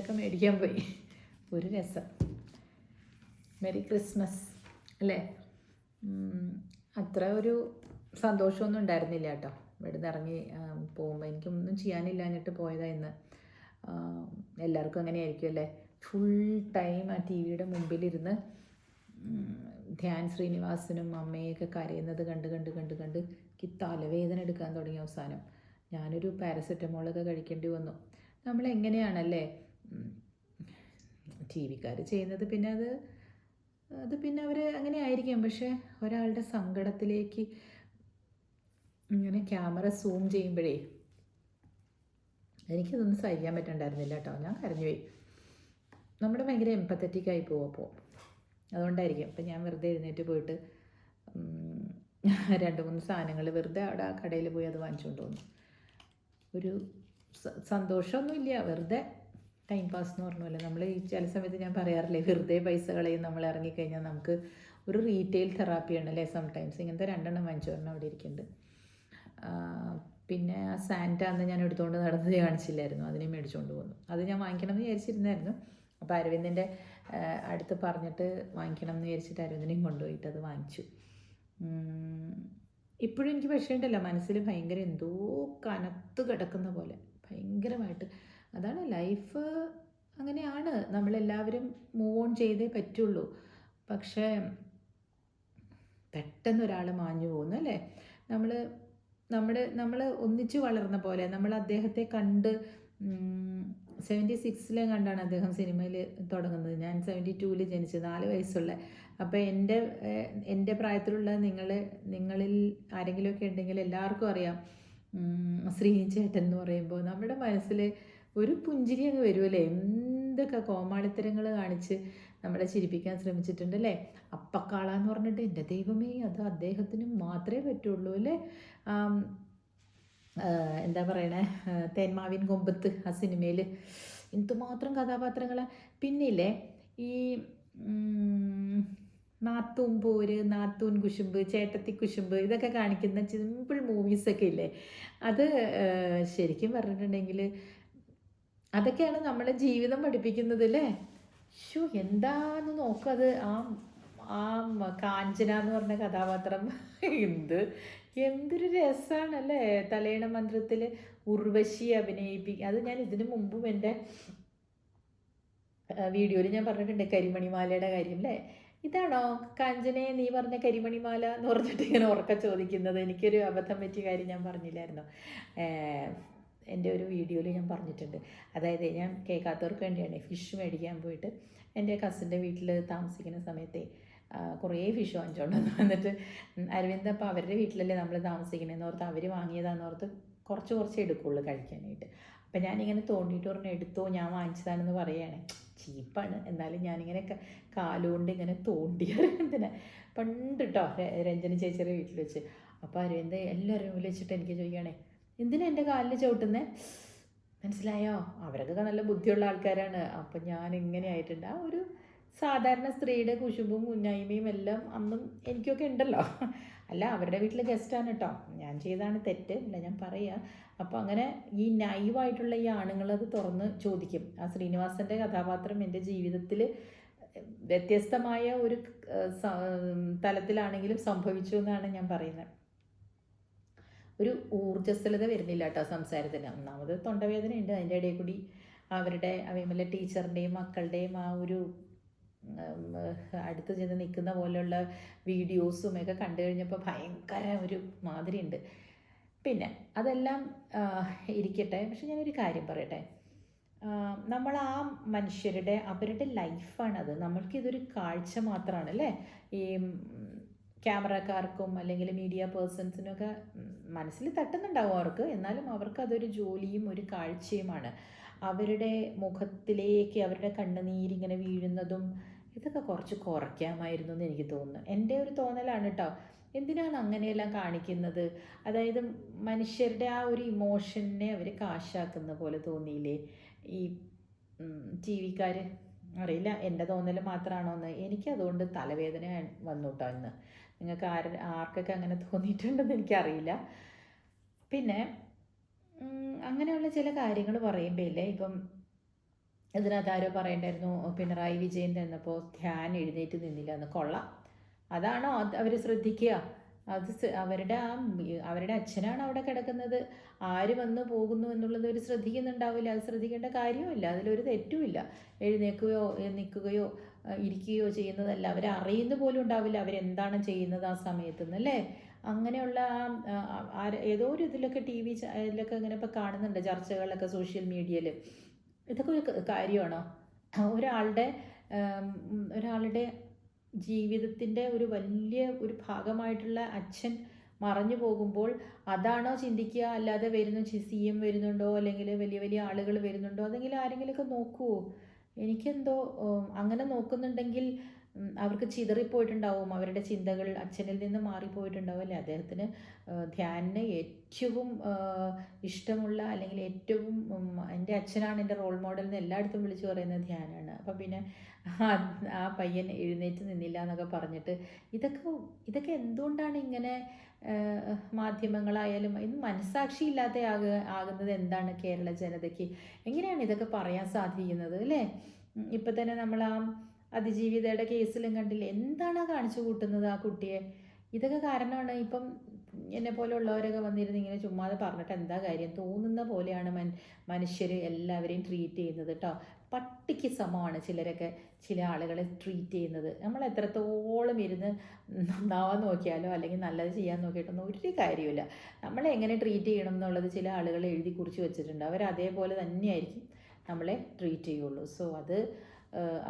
ഇതൊക്കെ മേടിക്കാൻ പോയി. ഒരു രസം. മെറി ക്രിസ്മസ് അല്ലേ? അത്ര ഒരു സന്തോഷമൊന്നും ഉണ്ടായിരുന്നില്ല കേട്ടോ. ഇവിടുന്ന് ഇറങ്ങി പോകുമ്പോൾ എനിക്കൊന്നും ചെയ്യാനില്ലാഞ്ഞിട്ട് പോയതാ ഇന്ന്. എല്ലാവർക്കും അങ്ങനെ ആയിരിക്കും അല്ലേ? ഫുൾ ടൈം ആ ടി വിയുടെ മുമ്പിലിരുന്ന് ധ്യാൻ ശ്രീനിവാസനും അമ്മയൊക്കെ കരയുന്നത് കണ്ട് കണ്ട് കണ്ട് കണ്ട് എനിക്ക് തലവേദന എടുക്കാൻ തുടങ്ങി അവസാനം. ഞാനൊരു പാരസെറ്റമോളൊക്കെ കഴിക്കേണ്ടി വന്നു. നമ്മളെങ്ങനെയാണല്ലേ? ടി വിക്കാർ ചെയ്യുന്നത് പിന്നെ അത് അത് പിന്നെ അവർ അങ്ങനെ ആയിരിക്കും. പക്ഷേ ഒരാളുടെ സങ്കടത്തിലേക്ക് ഇങ്ങനെ ക്യാമറ സൂം ചെയ്യുമ്പോഴേ എനിക്കതൊന്നും സഹിക്കാൻ പറ്റണ്ടായിരുന്നില്ല കേട്ടോ. ഞാൻ കരഞ്ഞുപോയി നമ്മുടെ ഭയങ്കര എമ്പത്തറ്റിക് ആയി പോകും അപ്പോൾ. അതുകൊണ്ടായിരിക്കും. അപ്പം ഞാൻ വെറുതെ എഴുന്നേറ്റ് പോയിട്ട് രണ്ട് മൂന്ന് സാധനങ്ങൾ വെറുതെ അവിടെ ആ കടയിൽ പോയി അത് വാങ്ങിച്ചുകൊണ്ട് വന്നു. ഒരു സന്തോഷമൊന്നുമില്ല. വെറുതെ ടൈം പാസ് എന്ന് പറഞ്ഞ പോലെ നമ്മൾ ഈ ചില സമയത്ത് ഞാൻ പറയാറില്ലേ വെറുതെ പൈസ കളയും നമ്മൾ ഇറങ്ങിക്കഴിഞ്ഞാൽ നമുക്ക് ഒരു റീറ്റെയിൽ തെറാപ്പിയാണ് അല്ലേ സംടൈംസ് ഇങ്ങനത്തെ രണ്ടെണ്ണം പറഞ്ഞാൽ അവിടെ ഇരിക്കുന്നുണ്ട്. പിന്നെ ആ സാന്റ അന്ന് ഞാൻ എടുത്തുകൊണ്ട് നടന്നത് കാണിച്ചില്ലായിരുന്നു. അതിനെ മേടിച്ചുകൊണ്ട് പോന്നു. അത് ഞാൻ വാങ്ങിക്കണം എന്ന് വിചാരിച്ചിരുന്നായിരുന്നു. അപ്പോൾ അരവിന്ദിന്റെ അടുത്ത് പറഞ്ഞിട്ട് വാങ്ങിക്കണം എന്ന് വിചാരിച്ചിട്ട് അരവിന്ദിനെയും കൊണ്ടുപോയിട്ട് അത് വാങ്ങിച്ചു. ഇപ്പോഴും എനിക്ക് പക്ഷേ ഉണ്ടല്ലോ മനസ്സിൽ ഭയങ്കര എന്തോ കനത്ത് കിടക്കുന്ന പോലെ. ഭയങ്കരമായിട്ട് അതാണ് ലൈഫ് അങ്ങനെയാണ്. നമ്മളെല്ലാവരും മൂവ് ഓൺ ചെയ്തേ പറ്റുള്ളൂ. പക്ഷേ പെട്ടെന്ന് ഒരാൾ മാഞ്ഞു പോകുന്നു അല്ലേ? നമ്മൾ നമ്മുടെ നമ്മൾ ഒന്നിച്ചു വളർന്ന പോലെ നമ്മൾ അദ്ദേഹത്തെ കണ്ട് സെവന്റി സിക്സിലെ കണ്ടാണ് അദ്ദേഹം സിനിമയിൽ തുടങ്ങുന്നത്. ഞാൻ സെവന്റി ടൂവിൽ ജനിച്ചു നാല് വയസ്സുള്ള. അപ്പോൾ എന്റെ എന്റെ പ്രായത്തിലുള്ള നിങ്ങൾ നിങ്ങളിൽ ആരെങ്കിലുമൊക്കെ ഉണ്ടെങ്കിൽ എല്ലാവർക്കും അറിയാം. ശ്രീചേട്ടൻ എന്ന് പറയുമ്പോൾ നമ്മുടെ മനസ്സിൽ ഒരു പുഞ്ചിരി അങ്ങ് വരുമല്ലേ എന്തൊക്കെ കോമാളിത്തരങ്ങൾ കാണിച്ച് നമ്മളെ ചിരിപ്പിക്കാൻ ശ്രമിച്ചിട്ടുണ്ട് അല്ലേ? അപ്പക്കാള എന്ന് പറഞ്ഞിട്ട് എന്റെ ദൈവമേ അത് അദ്ദേഹത്തിന് മാത്രമേ പറ്റുള്ളൂ അല്ലേ? എന്താ പറയണേ? തേന്മാവിൻ കൊമ്പത്ത് ആ സിനിമയിൽ എന്തുമാത്രം കഥാപാത്രങ്ങൾ പിന്നില്ലേ ഈ നാത്തൂൻ പോര് നാത്തൂൻ കുശുമ്പ് ചേട്ടത്തി കുശുമ്പ് ഇതൊക്കെ കാണിക്കുന്ന സിമ്പിൾ മൂവീസൊക്കെ ഇല്ലേ? അത് ശരിക്കും പറഞ്ഞിട്ടുണ്ടെങ്കിൽ അതൊക്കെയാണ് നമ്മളെ ജീവിതം പഠിപ്പിക്കുന്നത് അല്ലേ ഷോ എന്താന്ന് നോക്കത്. ആ ആ കാഞ്ചന എന്ന് പറഞ്ഞ കഥാപാത്രം. എന്ത്? എന്തൊരു രസമാണ് അല്ലേ തലയണ മന്ത്രത്തിൽ ഉർവശി അഭിനയിപ്പിക്കുക അത് ഞാൻ ഇതിനു മുമ്പും എന്റെ വീഡിയോയിൽ ഞാൻ പറഞ്ഞിട്ടുണ്ട് കരിമണിമാലയുടെ കാര്യം അല്ലേ ഇതാണോ? കാഞ്ചനയെ നീ പറഞ്ഞ കരിമണിമാല എന്ന് പറഞ്ഞിട്ട് ഇങ്ങനെ ഉറക്ക ചോദിക്കുന്നത്. എനിക്കൊരു അബദ്ധം പറ്റിയ കാര്യം ഞാൻ പറഞ്ഞില്ലായിരുന്നു. എന്റെ ഒരു വീഡിയോയിൽ ഞാൻ പറഞ്ഞിട്ടുണ്ട്. അതായത് ഞാൻ കേൾക്കാത്തവർക്ക് വേണ്ടിയാണ് ഫിഷ് മേടിക്കാൻ പോയിട്ട് എന്റെ കസിന്റെ വീട്ടിൽ താമസിക്കുന്ന സമയത്തെ കുറേ ഫിഷ് വാങ്ങിച്ചോണ്ട് വന്നു. വന്നിട്ട് അരവിന്ദ് അപ്പോൾ അവരുടെ വീട്ടിലല്ലേ നമ്മൾ താമസിക്കണേന്ന് ഓർത്ത് അവർ വാങ്ങിയതാന്ന് ഓർത്ത് കുറച്ച് കുറച്ച് എടുക്കുള്ളൂ കഴിക്കാനായിട്ട്. അപ്പം ഞാനിങ്ങനെ തോണ്ടിയിട്ട് പറഞ്ഞു എടുത്തോ ഞാൻ വാങ്ങിച്ചതാണെന്ന് പറയുകയാണ് ചീപ്പാണ്. എന്നാലും ഞാനിങ്ങനെ കാലുകൊണ്ട് ഇങ്ങനെ തോണ്ടി അരവിന്ദിനെ പണ്ട് കേട്ടോ രഞ്ജന ചേച്ചിയുടെ വീട്ടിൽ വെച്ച്. അപ്പോൾ അരവിന്ദ് എല്ലാവരും വിളിച്ചിട്ട് എനിക്ക് ചോദിക്കുകയാണേ എന്തിനാ എന്റെ കാലിൽ ചവിട്ടുന്നേ? മനസ്സിലായോ? അവരൊക്കെ നല്ല ബുദ്ധിയുള്ള ആൾക്കാരാണ്. അപ്പം ഞാൻ ഇങ്ങനെ ആയിട്ടുണ്ട്. ആ ഒരു സാധാരണ സ്ത്രീയുടെ കുശുമ്പും കുഞ്ഞായ്മയും എല്ലാം അന്നും എനിക്കൊക്കെ ഉണ്ടല്ലോ. അല്ല അവരുടെ വീട്ടിലെ ഗസ്റ്റാണ് കേട്ടോ ഞാൻ ചെയ്താണ് തെറ്റ്. അല്ല ഞാൻ പറയുക അപ്പോൾ അങ്ങനെ ഈ നൈവായിട്ടുള്ള ഈ ആണുങ്ങളത് തുറന്ന് ചോദിക്കും. ആ ശ്രീനിവാസന്റെ കഥാപാത്രം എന്റെ ജീവിതത്തിൽ വ്യത്യസ്തമായ ഒരു തലത്തിലാണെങ്കിലും സംഭവിച്ചു എന്നാണ് ഞാൻ പറയുന്നത്. ഒരു ഊർജസ്വലത വരുന്നില്ല കേട്ടോ സംസാരത്തിന്. ഒന്നാമത് തൊണ്ടവേദന ഉണ്ട് അതിന്റെ ഇടയിൽ കൂടി അവരുടെ അവയമല്ല ടീച്ചറിന്റെയും മക്കളുടെയും ആ ഒരു അടുത്ത് ചെന്ന് നിൽക്കുന്ന പോലെയുള്ള വീഡിയോസും ഒക്കെ കണ്ടു കഴിഞ്ഞപ്പോൾ ഭയങ്കര ഒരു മാതിരി ഉണ്ട് പിന്നെ അതെല്ലാം ഇരിക്കട്ടെ. പക്ഷെ ഞാനൊരു കാര്യം പറയട്ടെ. നമ്മൾ ആ മനുഷ്യരുടെ അവരുടെ ലൈഫാണത്. നമ്മൾക്കിതൊരു കാഴ്ച മാത്രമാണ് അല്ലേ ഈ ക്യാമറക്കാർക്കും അല്ലെങ്കിൽ മീഡിയ പേഴ്സൺസിനൊക്കെ മനസ്സിൽ തട്ടുന്നുണ്ടാവും അവർക്ക്. എന്നാലും അവർക്ക് അതൊരു ജോലിയും ഒരു കാഴ്ചയുമാണ്. അവരുടെ മുഖത്തിലേക്ക് അവരുടെ കണ്ണുനീരിങ്ങനെ വീഴുന്നതും ഇതൊക്കെ കുറച്ച് കുറയ്ക്കാമായിരുന്നു എന്ന് എനിക്ക് തോന്നുന്നു. എന്റെ ഒരു തോന്നലാണ് കേട്ടോ എന്തിനാണ് അങ്ങനെയെല്ലാം കാണിക്കുന്നത്? അതായത് മനുഷ്യരുടെ ആ ഒരു ഇമോഷനെ അവർ കാശാക്കുന്ന പോലെ തോന്നിയില്ലേ? ഈ ടി വിക്കാർ അറിയില്ല എന്റെ തോന്നൽ മാത്രമാണോ എന്ന് എനിക്കതുകൊണ്ട് തലവേദന വന്നു കേട്ടോ ഇന്ന്. നിങ്ങൾക്ക് ആര ആർക്കൊക്കെ അങ്ങനെ തോന്നിയിട്ടുണ്ടെന്ന് എനിക്കറിയില്ല. പിന്നെ അങ്ങനെയുള്ള ചില കാര്യങ്ങൾ പറയുമ്പോഴേ ഇപ്പം ഇതിനകത്ത് ആരോ പറയണ്ടായിരുന്നു പിണറായി വിജയൻ തന്നപ്പോൾ ധ്യാൻ എഴുന്നേറ്റ് നിന്നില്ല എന്ന്. കൊള്ളാം. അതാണോ അവർ ശ്രദ്ധിക്കുക. അത് അവരുടെ ആ അവരുടെ അച്ഛനാണ് അവിടെ കിടക്കുന്നത്. ആര് വന്ന് പോകുന്നു എന്നുള്ളത് അവർ ശ്രദ്ധിക്കുന്നുണ്ടാവില്ല. അത് ശ്രദ്ധിക്കേണ്ട കാര്യവുമില്ല. അതിലൊരു തെറ്റുമില്ല. എഴുന്നേൽക്കുകയോ നിൽക്കുകയോ ഇരിക്കുകയോ ചെയ്യുന്നതല്ല. അവർ അറിയുന്ന പോലും ഉണ്ടാവില്ല അവരെന്താണ് ചെയ്യുന്നത് ആ സമയത്ത് അല്ലേ? അങ്ങനെയുള്ള ഏതോ ഒരു ഇതിലൊക്കെ ടി വി ഇതിലൊക്കെ ഇങ്ങനെ ഇപ്പോൾ കാണുന്നുണ്ട് ചർച്ചകളിലൊക്കെ സോഷ്യൽ മീഡിയയിൽ. ഇതൊക്കെ ഒരു കാര്യമാണോ? ഒരാളുടെ ഒരാളുടെ ജീവിതത്തിന്റെ ഒരു വലിയ ഒരു ഭാഗമായിട്ടുള്ള അച്ഛൻ മറഞ്ഞു പോകുമ്പോൾ അതാണോ ചിന്തിക്കുക? അല്ലാതെ വരുന്നു സി എം വരുന്നുണ്ടോ? അല്ലെങ്കിൽ വലിയ വലിയ ആളുകൾ വരുന്നുണ്ടോ? അതെങ്കിലും ആരെങ്കിലുമൊക്കെ നോക്കുമോ എനിക്കെന്തോ അങ്ങനെ നോക്കുന്നുണ്ടെങ്കിൽ അവർക്ക് ചിതറിപ്പോയിട്ടുണ്ടാവും. അവരുടെ ചിന്തകൾ അച്ഛനിൽ നിന്ന് മാറിപ്പോയിട്ടുണ്ടാവും അല്ലേ? അദ്ദേഹത്തിന് ധ്യാനിന് ഏറ്റവും ഇഷ്ടമുള്ള അല്ലെങ്കിൽ ഏറ്റവും എന്റെ അച്ഛനാണ് എന്റെ റോൾ മോഡൽ എന്ന് എല്ലായിടത്തും വിളിച്ചു പറയുന്നത് ധ്യാനാണ്. അപ്പം പിന്നെ ആ പയ്യൻ എഴുന്നേറ്റ് നിന്നില്ല എന്നൊക്കെ പറഞ്ഞിട്ട് ഇതൊക്കെ ഇതൊക്കെ എന്തുകൊണ്ടാണ് ഇങ്ങനെ മാധ്യമങ്ങളായാലും ഇന്ന് മനസ്സാക്ഷി ഇല്ലാതെ ആക ആകുന്നത് എന്താണ് കേരള ജനതയ്ക്ക്? എങ്ങനെയാണ് ഇതൊക്കെ പറയാൻ സാധിക്കുന്നത് അല്ലേ? ഇപ്പം തന്നെ നമ്മൾ ആ അതിജീവിതയുടെ കേസിലും കണ്ടില്ലേ? എന്താണ് കാണിച്ചു കൂട്ടുന്നത് ആ കുട്ടിയെ? ഇതൊക്കെ കാരണമാണ് ഇപ്പം എന്നെ പോലെയുള്ളവരൊക്കെ വന്നിരുന്ന് ഇങ്ങനെ ചുമ്മാതെ പറഞ്ഞിട്ട് എന്താ കാര്യം? തോന്നുന്ന പോലെയാണ് മൻ മനുഷ്യർ എല്ലാവരെയും ട്രീറ്റ് ചെയ്യുന്നത് കേട്ടോ പട്ടിക്ക് സമമാണ് ചിലരൊക്കെ ചില ആളുകളെ ട്രീറ്റ് ചെയ്യുന്നത്. നമ്മൾ എത്രത്തോളം ഇരുന്ന് നന്നാവാൻ നോക്കിയാലോ അല്ലെങ്കിൽ നല്ലത് ചെയ്യാൻ നോക്കിയിട്ടൊന്നും ഒരു കാര്യമില്ല നമ്മളെ എങ്ങനെ ട്രീറ്റ് ചെയ്യണം എന്നുള്ളത് ചില ആളുകൾ എഴുതി കുറിച്ച് വെച്ചിട്ടുണ്ട്. അവർ അതേപോലെ തന്നെയായിരിക്കും നമ്മളെ ട്രീറ്റ് ചെയ്യുള്ളൂ. സോ അത്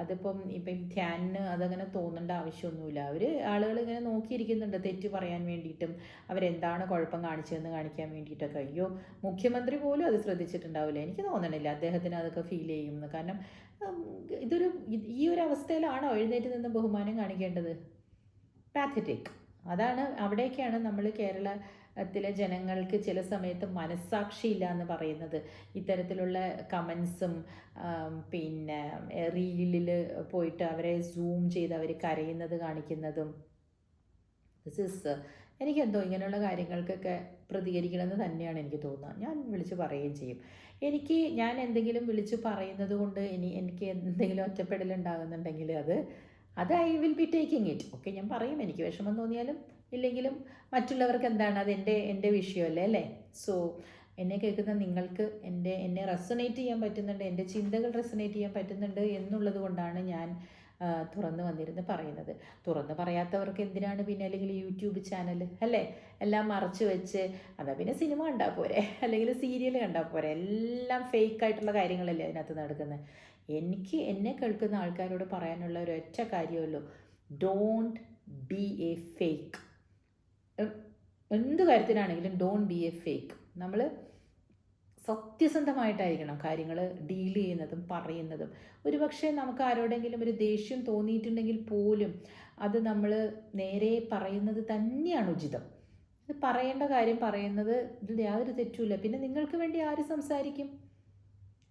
അതിപ്പം ഇപ്പം ധ്യാനിന് അതങ്ങനെ തോന്നേണ്ട ആവശ്യമൊന്നുമില്ല. അവർ ആളുകൾ ഇങ്ങനെ നോക്കിയിരിക്കുന്നുണ്ട് തെറ്റ് പറയാൻ വേണ്ടിയിട്ടും. അവരെന്താണ് കുഴപ്പം കാണിച്ചതെന്ന് കാണിക്കാൻ വേണ്ടിയിട്ടൊക്കെ. അയ്യോ മുഖ്യമന്ത്രി പോലും അത് ശ്രദ്ധിച്ചിട്ടുണ്ടാവില്ല. എനിക്ക് തോന്നണില്ല അദ്ദേഹത്തിന് അതൊക്കെ ഫീൽ ചെയ്യുമെന്ന് കാരണം ഇതൊരു ഈ ഒരു അവസ്ഥയിലാണോ എഴുന്നേറ്റ് നിന്ന് ബഹുമാനം കാണിക്കേണ്ടത്? പാത്തറ്റിക് അതാണ് അവിടേക്കാണ് നമ്മൾ കേരളത്തിലെ ജനങ്ങൾക്ക് ചില സമയത്ത് മനസ്സാക്ഷിയില്ല എന്ന് പറയുന്നത്. ഇത്തരത്തിലുള്ള കമൻസും പിന്നെ റീലിൽ പോയിട്ട് അവരെ സൂം ചെയ്ത് അവർ കരയുന്നത് കാണിക്കുന്നതും. ദിസ് ഇസ് എനിക്കെന്തോ ഇങ്ങനെയുള്ള കാര്യങ്ങൾക്കൊക്കെ പ്രതികരിക്കണമെന്ന് തന്നെയാണ് എനിക്ക് തോന്നുന്നത്. ഞാൻ വിളിച്ച് പറയുകയും ചെയ്യും. എനിക്ക് ഞാൻ എന്തെങ്കിലും വിളിച്ച് പറയുന്നത് കൊണ്ട് ഇനി എനിക്ക് എന്തെങ്കിലും ഒറ്റപ്പെടലുണ്ടാകുന്നുണ്ടെങ്കിൽ അത് അത് I will be taking it okay ഞാൻ പറയും. എനിക്ക് വിഷമം തോന്നിയാലും ഇല്ലെങ്കിലും മറ്റുള്ളവർക്ക് എന്താണ് അത് എന്റെ എന്റെ വിഷയമല്ലേ അല്ലേ? സോ എന്നെ കേൾക്കുന്ന നിങ്ങൾക്ക് എന്റെ എന്നെ റെസൊനേറ്റ് ചെയ്യാൻ പറ്റുന്നുണ്ട് എന്റെ ചിന്തകൾ റെസൊനേറ്റ് ചെയ്യാൻ പറ്റുന്നുണ്ട് എന്നുള്ളത് കൊണ്ടാണ് ഞാൻ തുറന്ന് വന്നിരുന്ന് പറയുന്നത്. തുറന്ന് പറയാത്തവർക്ക് എന്തിനാണ് പിന്നെ അല്ലെങ്കിൽ യൂട്യൂബ് ചാനൽ അല്ലേ? എല്ലാം മറച്ചു വെച്ച് അതാ പിന്നെ സിനിമ കണ്ടാൽ പോരെ അല്ലെങ്കിൽ സീരിയൽ കണ്ടാൽ പോരെ എല്ലാം ഫേക്ക് ആയിട്ടുള്ള കാര്യങ്ങളല്ലേ അതിനകത്ത് നടക്കുന്നത് എനിക്ക് എന്നെ കേൾക്കുന്ന ആൾക്കാരോട് പറയാനുള്ള ഒരു ഒറ്റ കാര്യമല്ലോ ഡോണ്ട് ബി എ ഫേക്ക് എന്ത് കാര്യത്തിനാണെങ്കിലും ഡോൺ ബി എ ഫേക്ക് നമ്മൾ സത്യസന്ധമായിട്ടായിരിക്കണം കാര്യങ്ങൾ ഡീൽ ചെയ്യുന്നതും പറയുന്നതും. ഒരുപക്ഷെ നമുക്ക് ആരോടെങ്കിലും ഒരു ദേഷ്യം തോന്നിയിട്ടുണ്ടെങ്കിൽ പോലും അത് നമ്മൾ നേരെ പറയുന്നത് തന്നെയാണ് ഉചിതം. ഇത് പറയേണ്ട കാര്യം പറയുന്നത് ഇതിൽ യാതൊരു തെറ്റുമില്ല. പിന്നെ നിങ്ങൾക്ക് വേണ്ടി ആര് സംസാരിക്കും?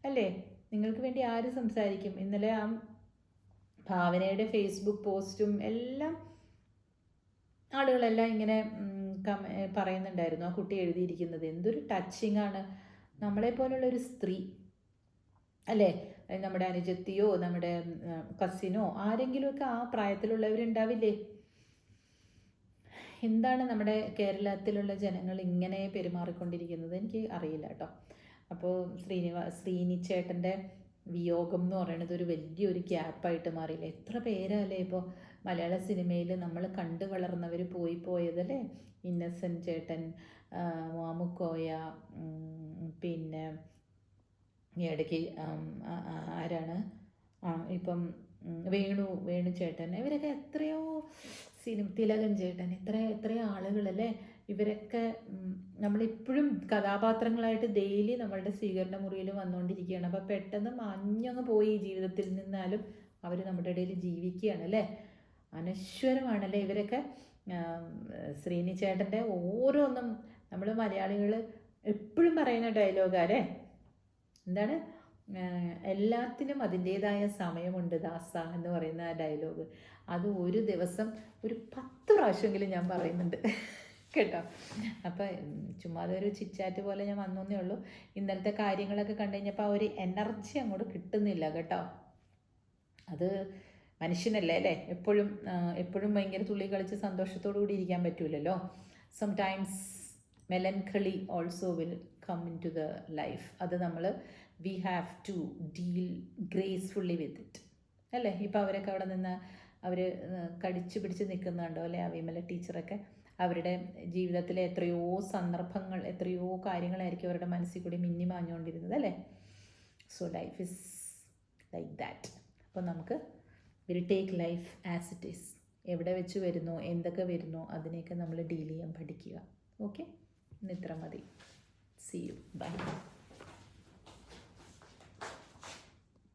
അല്ലേ? നിങ്ങൾക്ക് വേണ്ടി ആര് സംസാരിക്കും? ഇന്നലെ ആ ഭാവനയുടെ ഫേസ്ബുക്ക് പോസ്റ്റും എല്ലാം ആളുകളെല്ലാം ഇങ്ങനെ പറയുന്നുണ്ടായിരുന്നു ആ കുട്ടി എഴുതിയിരിക്കുന്നത്. എന്തൊരു ടച്ചിങ് ആണ്. നമ്മളെ പോലുള്ള ഒരു സ്ത്രീ അല്ലേ? നമ്മുടെ അനുജത്തിയോ നമ്മുടെ കസിനോ ആരെങ്കിലുമൊക്കെ ആ പ്രായത്തിലുള്ളവരുണ്ടാവില്ലേ? എന്താണ് നമ്മുടെ കേരളത്തിലുള്ള ജനങ്ങൾ ഇങ്ങനെ പെരുമാറിക്കൊണ്ടിരിക്കുന്നത്? എനിക്ക് അറിയില്ല കേട്ടോ. അപ്പോൾ ശ്രീനിവാ ശ്രീനി ചേട്ടന്റെ വിയോഗം എന്ന് പറയുന്നത് ഒരു വലിയൊരു ഗ്യാപ്പായിട്ട് മാറിയില്ല? എത്ര പേരല്ലേ ഇപ്പോൾ മലയാള സിനിമയിൽ നമ്മൾ കണ്ടു വളർന്നവർ പോയി പോയതല്ലേ? ഇന്നസെന്റ് ചേട്ടൻ മാമുക്കോയ പിന്നെ ഇടയ്ക്ക് ആരാണ്? ഇപ്പം വേണു വേണു ചേട്ടൻ. ഇവരൊക്കെ എത്രയോ സിനിമ തിലകൻ ചേട്ടൻ. എത്ര എത്രയോ ആളുകളല്ലേ? ഇവരൊക്കെ നമ്മളിപ്പോഴും കഥാപാത്രങ്ങളായിട്ട് ഡെയിലി നമ്മളുടെ സ്വീകരണ മുറിയിൽ വന്നുകൊണ്ടിരിക്കുകയാണ്. അപ്പോൾ പെട്ടെന്ന് മഞ്ഞങ്ങ് പോയി ജീവിതത്തിൽ നിന്നാലും അവർ നമ്മുടെ ഇടയിൽ ജീവിക്കുകയാണ് അല്ലേ? അനശ്വരമാണല്ലേ ഇവരൊക്കെ? ശ്രീനി ചേട്ടന്റെ ഓരോന്നും നമ്മൾ മലയാളികൾ എപ്പോഴും പറയുന്ന ഡയലോഗാലേ എന്താണ്? എല്ലാത്തിനും അതിന്റേതായ സമയമുണ്ട് ദാസ എന്ന് പറയുന്ന ആ ഡയലോഗ്. അത് ഒരു ദിവസം ഒരു പത്ത് പ്രാവശ്യമെങ്കിലും ഞാൻ പറയുന്നുണ്ട്. കേട്ടോ? അപ്പോൾ ചുമ്മാ അതൊരു ചിറ്റാറ്റ് പോലെ ഞാൻ വന്നേ ഉള്ളൂ. ഇന്നലത്തെ കാര്യങ്ങളൊക്കെ കണ്ടു കഴിഞ്ഞപ്പോൾ ആ ഒരു എനർജി അങ്ങോട്ട് കിട്ടുന്നില്ല കേട്ടോ. അത് മനുഷ്യനല്ലേ അല്ലേ? എപ്പോഴും എപ്പോഴും ഭയങ്കര തുള്ളി കളിച്ച് സന്തോഷത്തോടു കൂടി ഇരിക്കാൻ പറ്റൂലല്ലോ. Sometimes melancholy also will come into the life അത് നമ്മൾ we have to deal gracefully with it അല്ലേ? ഇപ്പോൾ അവരൊക്കെ അവിടെ നിന്ന് അവർ കടിച്ചു പിടിച്ച് നിൽക്കുന്നുണ്ടോ അല്ലേ? ആ വിമല ടീച്ചറൊക്കെ. അവരുടെ ജീവിതത്തിലെ എത്രയോ സന്ദർഭങ്ങൾ എത്രയോ കാര്യങ്ങളായിരിക്കും അവരുടെ മനസ്സിൽ കൂടി മിന്നി മാഞ്ഞുകൊണ്ടിരുന്നത് അല്ലേ? So life is like that അപ്പോൾ നമുക്ക് will take life as it is എവിടെ വെച്ച് വരുന്നോ എന്തൊക്കെ വരുന്നോ അതിനെയൊക്കെ നമ്മൾ ഡീൽ ചെയ്യാൻ പഠിക്കുക. ഓക്കെ ഇന്ന് ഇത്ര മതി. C U by